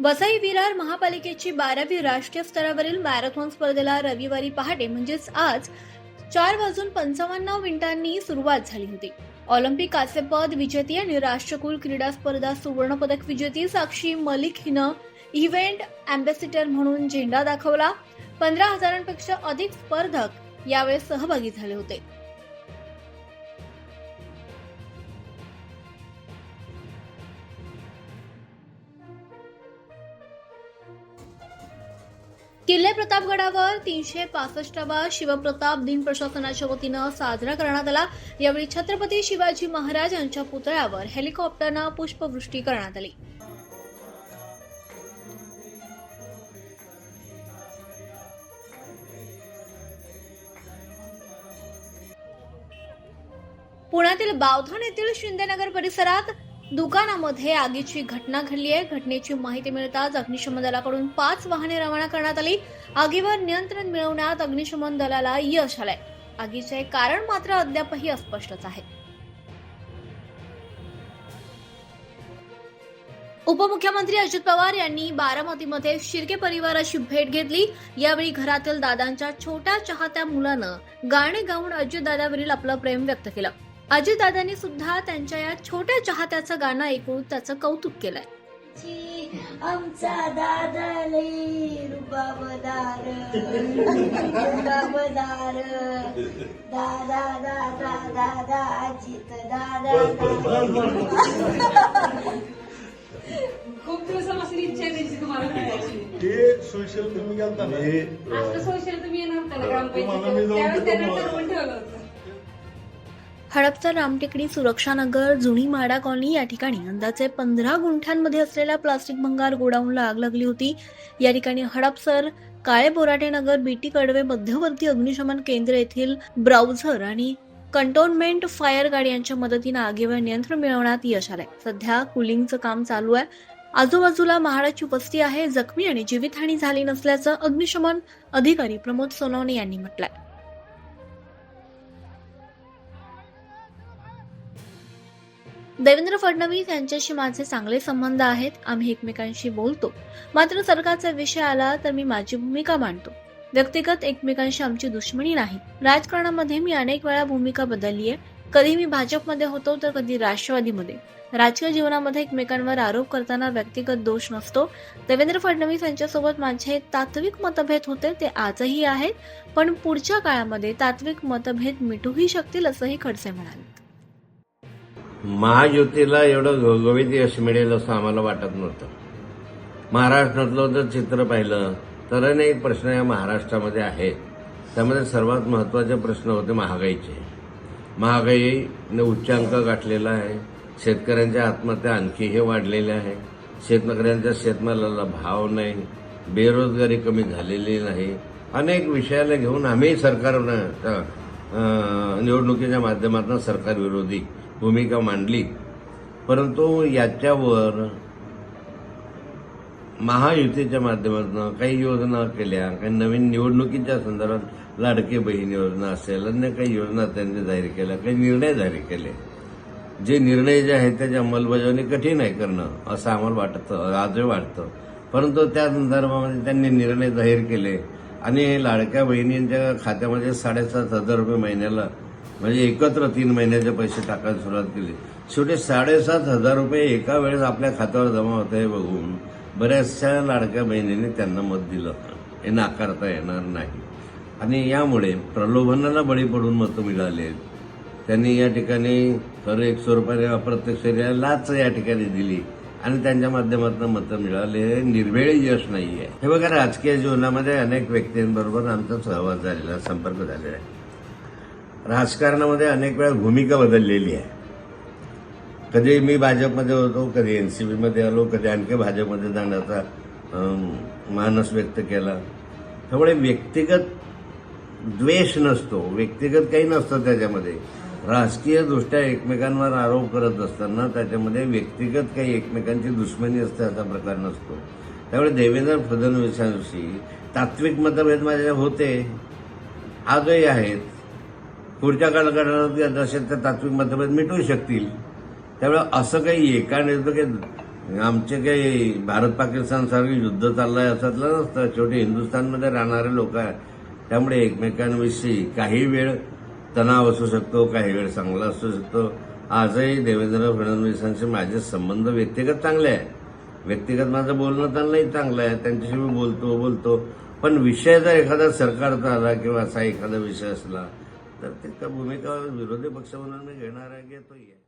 वसई विरार महापालिकेची बारावी राष्ट्रीय स्तरावरील मॅरेथॉन स्पर्धेला रविवारी पहाटे म्हणजेच आज चार वाजून पंचावन्न मिनिटांनी सुरुवात झाली होती. ऑलिम्पिक कांस्यपद विजेती आणि राष्ट्रकुल क्रीडा स्पर्धा सुवर्णपदक विजेती साक्षी मलिक हिनं इव्हेंट अँबॅसिडर म्हणून झेंडा दाखवला. पंधरा हजारांपेक्षा अधिक स्पर्धक यावेळेस सहभागी झाले होते. किल्ले प्रतापगडावर तीनशे पासष्टावा शिवप्रताप दिन प्रशासनाच्या वतीनं साजरा करण्यात आला. यावेळी छत्रपती शिवाजी महाराज यांच्या पुतळ्यावर हेलिकॉप्टरनं पुष्पवृष्टी करण्यात आली. पुण्यातील बावधन येथील शिंदेनगर परिसरात दुकानामध्ये आगीची घटना घडली आहे. घटनेची माहिती मिळताच अग्निशमन दलाकडून पाच वाहने रवाना करण्यात आली. आगीवर नियंत्रण मिळवण्यात अग्निशमन दलाला यश आलंय. आगीचे कारण मात्र अद्यापही अस्पष्टच आहे. उपमुख्यमंत्री अजित पवार यांनी बारामतीमध्ये शिर्के परिवाराची भेट घेतली. यावेळी घरातील दादांच्या छोट्या चाहत्या मुलानं गाणे गाऊन अजितदादावरील आपलं प्रेम व्यक्त केलं. अजितदादांनी सुद्धा त्यांच्या या छोट्या चाहत्याचं गाणं ऐकून त्याचं कौतुक केलंय. आमचा दादा लई रुबाबदार. रुबाबदार. दादा दादा दादा अजित दादा खूप दिवसापासून इच्छा आहे त्याची तुम्हाला भेटायची ते सोशल तुम्ही गेलता ना सोशल तुम्ही येणार ना त्यावेळेस त्यांना होतं हडपसर रामटेकडी सुरक्षानगर जुनी माडा कॉलनी या ठिकाणी अंदाजे पंधरा गुंठ्यांमध्ये असलेल्या प्लास्टिक भंगार गोडाऊनला आग लागली होती. या ठिकाणी हडपसर काळे बोराटे नगर बीटी कडवे मध्यवर्ती अग्निशमन केंद्र येथील ब्राउझर आणि कंटोनमेंट फायर गाड्यांच्या मदतीनं आगीवर नियंत्रण मिळवण्यात यश आलंय. सध्या कुलिंगचं काम चालू आहे. आजूबाजूला महाडाची वस्ती आहे. जखमी आणि जीवितहानी झाली नसल्याचं अग्निशमन अधिकारी प्रमोद सोनवणे यांनी म्हटलंय. देवेंद्र फडणवीस यांच्याशी माझे चांगले संबंध आहेत. आम्ही एकमेकांशी बोलतो. मात्र सरकारचा विषय आला तर मी माझी भूमिका मांडतो. व्यक्तिगत एकमेकांशी आमची दुश्मनी नाही. राजकारणामध्ये मी अनेक वेळा भूमिका बदलली आहे कधी मी भाजपमध्ये होतो तर कधी राष्ट्रवादीमध्ये. राजकीय जीवनामध्ये एकमेकांवर आरोप करताना व्यक्तिगत दोष नसतो. देवेंद्र फडणवीस यांच्यासोबत माझे तात्विक मतभेद होते ते आजही आहेत. पण पुढच्या काळामध्ये तात्विक मतभेद मिटूही शकतील असंही खडसे म्हणाले. महायुतीला एवढं घवघवीत यश मिळेल असं आम्हाला वाटत नव्हतं. महाराष्ट्रातलं जर चित्र पाहिलं तर अनेक प्रश्न या महाराष्ट्रामध्ये आहेत त्यामध्ये सर्वात महत्त्वाचे प्रश्न होते महागाईचे. महागाईने उच्चांक गाठलेला आहे. शेतकऱ्यांच्या आत्महत्या आणखीही वाढलेल्या आहे. शेतकऱ्यांच्या शेतमालाला भाव नाही. बेरोजगारी कमी झालेली नाही. अनेक विषयाला घेऊन आम्ही सरकारनं निवडणुकीच्या माध्यमातून सरकारविरोधी भूमिका मांडली. परंतु याच्यावर महायुतीच्या माध्यमातून काही योजना केल्या काही नवीन निवडणुकीच्या संदर्भात लाडके बहीण योजना असेल अन्य काही योजना त्यांनी जाहीर केल्या काही निर्णय जाहीर केले. जे निर्णय जे आहेत त्याची अंमलबजावणी कठीण आहे करणं असं आम्हाला वाटतं आजही वाटतं. परंतु त्या संदर्भामध्ये त्यांनी निर्णय जाहीर केले. आणि लाडक्या बहिणींच्या खात्यामध्ये साडेसात हजार रुपये महिन्याला म्हणजे एकत्र तीन महिन्याचे पैसे टाकायला सुरुवात केली. शेवटी साडेसात हजार रुपये एका वेळेस आपल्या खात्यावर जमा होत आहे बघून बऱ्याचशा लाडक्या बहिणीने त्यांना मत दिलं. हे नाकारता येणार नाही. आणि यामुळे प्रलोभनाला बळी पडून मतं मिळाले. त्यांनी या ठिकाणी खरं एकशे रुपयाने अप्रत्यक्ष लाच या ठिकाणी दिली. आणि त्यांच्या माध्यमातून मतं मिळाले. हे निर्वेळी यश नाही आहे हे बघा राजकीय जीवनामध्ये अनेक व्यक्तींबरोबर आमचा सहवास झालेला संपर्क झालेला आहे. राजकारणामध्ये अनेक वेळा भूमिका बदललेली आहे. कधी मी भाजपमध्ये होतो कधी एन सी बीमध्ये आलो कधी आणखी भाजपमध्ये जाण्याचा मानस व्यक्त केला. त्यामुळे व्यक्तिगत द्वेष नसतो. व्यक्तिगत काही नसतं त्याच्यामध्ये. राजकीयदृष्ट्या एकमेकांवर आरोप करत असताना त्याच्यामध्ये व्यक्तिगत काही एकमेकांची दुश्मनी असते असा प्रकार नसतो. त्यामुळे देवेंद्र फडणवीसांशी तात्विक मतभेद माझे होते. आजही आहेत. पुढच्या काळात जसे ते तात्विक मतभेद मिटू शकतील. त्यामुळे असं काही एका नेतं काही आमचे काही भारत पाकिस्तान सारखे युद्ध चाललंय असतलं नसतं. शेवटी हिंदुस्थानमध्ये राहणारे लोक आहे त्यामुळे एकमेकांविषयी काही वेळ तणाव असू शकतो काही वेळ चांगला असू शकतो. आजही देवेंद्र फडणवीसांचे माझे संबंध व्यक्तिगत चांगले आहे व्यक्तिगत माझं बोलणं त्यांनाही चांगलं आहे. त्यांच्याशी मी बोलतो बोलतो. पण विषय जर एखादा सरकारचा आला किंवा असा एखादा विषय असला तर त्या भूमिका विरोधी पक्ष म्हणून मी घेणार आहे घेतोही आहे